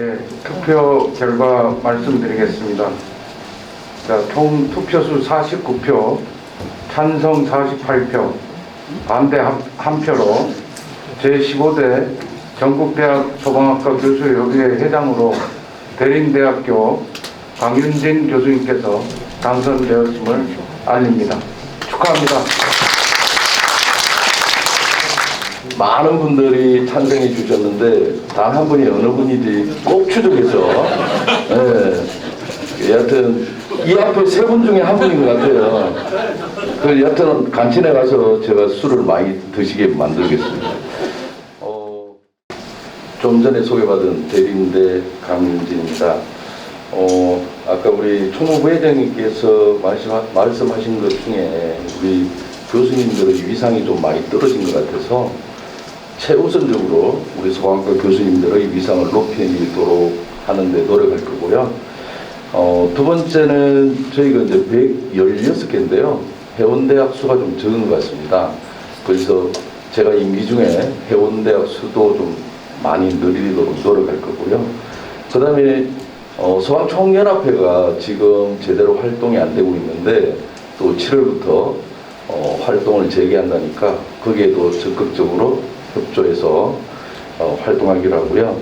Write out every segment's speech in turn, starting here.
예, 투표 결과 말씀드리겠습니다. 자, 총 투표수 49표, 찬성 48표, 반대 한, 한 표로 제15대 전국대학 소방학과 교수협의회 회장으로 대림대학교 강윤진 교수님께서 당선되었음을 알립니다. 축하합니다. 많은 분들이 찬성해 주셨는데 단 한 분이 어느 분인지 꼭 추적해서 예. 여하튼 이 앞에 세 분 중에 한 분인 것 같아요. 그 여하튼 간신에 가서 제가 술을 많이 드시게 만들겠습니다. 어, 좀 전에 소개받은 대림대 강윤진입니다. 어, 아까 우리 총무 회장님께서 말씀, 말씀하 신 것 중에 우리 교수님들의 위상이 좀 많이 떨어진 것 같아서 최우선적으로 우리 소방과 교수님들의 위상을 높이도록 하는데 노력할 거고요. 어, 두 번째는 저희가 이제 116개인데요. 해운대학 수가 좀 적은 것 같습니다. 그래서 제가 임기 중에 해운대학 수도 좀 많이 늘리도록 노력할 거고요. 그 다음에 어, 소방총연합회가 지금 제대로 활동이 안 되고 있는데 또 7월부터 어, 활동을 재개한다니까 거기에도 적극적으로 협조해서 어, 활동하기로 하고요.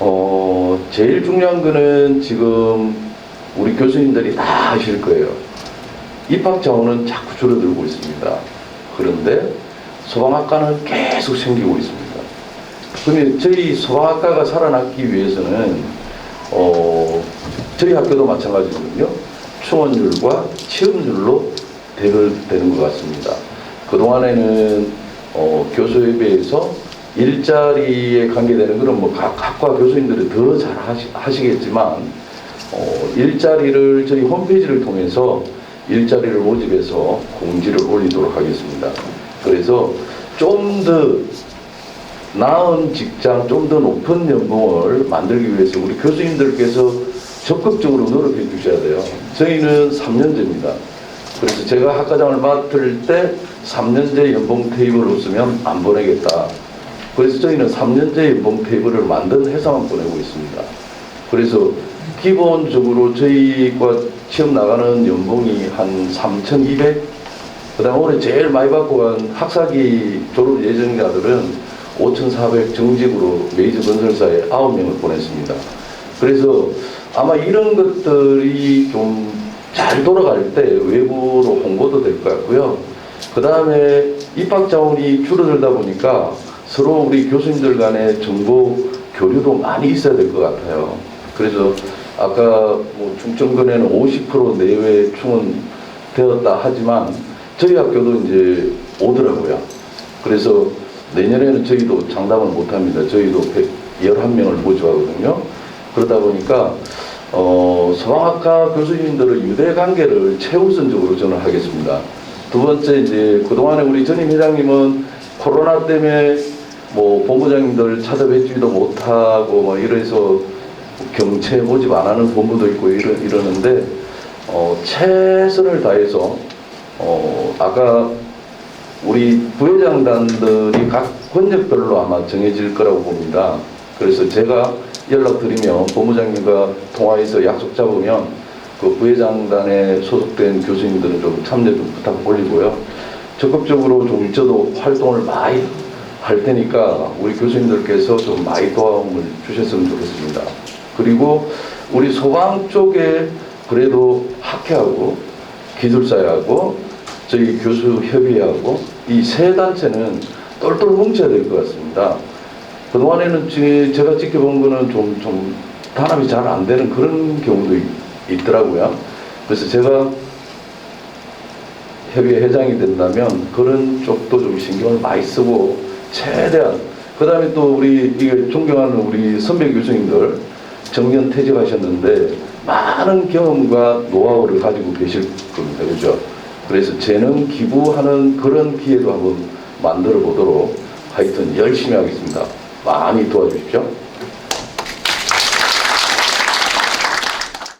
어, 제일 중요한 거는 지금 우리 교수님들이 다 아실 거예요. 입학 자원은 자꾸 줄어들고 있습니다. 그런데 소방학과는 계속 생기고 있습니다. 그러면 저희 소방학과가 살아남기 위해서는 어, 저희 학교도 마찬가지거든요. 충원율과 취업률로 대결되는 것 같습니다. 그동안에는 어, 교수협의회에서 일자리에 관계되는 것은 뭐각 학과 교수님들이 더 잘 하시겠지만 어, 일자리를 저희 홈페이지를 통해서 일자리를 모집해서 공지를 올리도록 하겠습니다. 그래서 좀 더 나은 직장, 좀 더 높은 연봉을 만들기 위해서 우리 교수님들께서 적극적으로 노력해 주셔야 돼요. 저희는 3년제입니다. 그래서 제가 학과장을 맡을 때 3년제 연봉 테이블 없으면 안 보내겠다. 그래서 저희는 3년제 연봉 테이블을 만든 회사만 보내고 있습니다. 그래서 기본적으로 저희과 시험 나가는 연봉이 한 3,200? 그 다음 올해 제일 많이 받고 간 학사기 졸업 예정자들은 5,400 정직으로 메이저 건설사에 9명을 보냈습니다. 그래서 아마 이런 것들이 좀 잘 돌아갈 때 외부로 홍보도 될 것 같고요. 그 다음에 입학 자원이 줄어들다 보니까 서로 우리 교수님들 간의 정보 교류도 많이 있어야 될 것 같아요. 그래서 아까 뭐 중점근에는 50% 내외 충원 되었다 하지만 저희 학교도 이제 오더라고요. 그래서 내년에는 저희도 장담을 못 합니다. 저희도 111명을 모집하거든요. 그러다 보니까 어, 소방학과 교수님들의 유대 관계를 최우선적으로 저는 하겠습니다. 두 번째 이제 그동안에 우리 전임 회장님은 코로나 때문에 뭐 본부장님들 찾아뵙지도 못하고 뭐 이래서 경체 모집 안 하는 본부도 있고 이러, 이러는데 어, 최선을 다해서 어, 아까 우리 부회장단들이 각 권역별로 아마 정해질 거라고 봅니다. 그래서 제가 연락드리면 본부장님과 통화해서 약속 잡으면 그 부회장단에 소속된 교수님들은 좀 참여 좀 부탁 올리고요. 적극적으로 좀 저도 활동을 많이 할 테니까 우리 교수님들께서 좀 많이 도움을 주셨으면 좋겠습니다. 그리고 우리 소방 쪽에 그래도 학회하고 기술사회하고 저희 교수협의회하고 이 세 단체는 똘똘 뭉쳐야 될 것 같습니다. 그동안에는 지- 제가 지켜본 거는 좀, 좀 단합이 잘 안 되는 그런 경우도 있, 있더라고요. 그래서 제가 협의회 회장이 된다면 그런 쪽도 좀 신경을 많이 쓰고 최대한 그 다음에 또 우리 이게 존경하는 우리 선배 교수님들 정년 퇴직하셨는데 많은 경험과 노하우를 가지고 계실 겁니다. 그죠? 그래서 재능 기부하는 그런 기회도 한번 만들어 보도록 하여튼 열심히 하겠습니다. 많이 도와주십시오.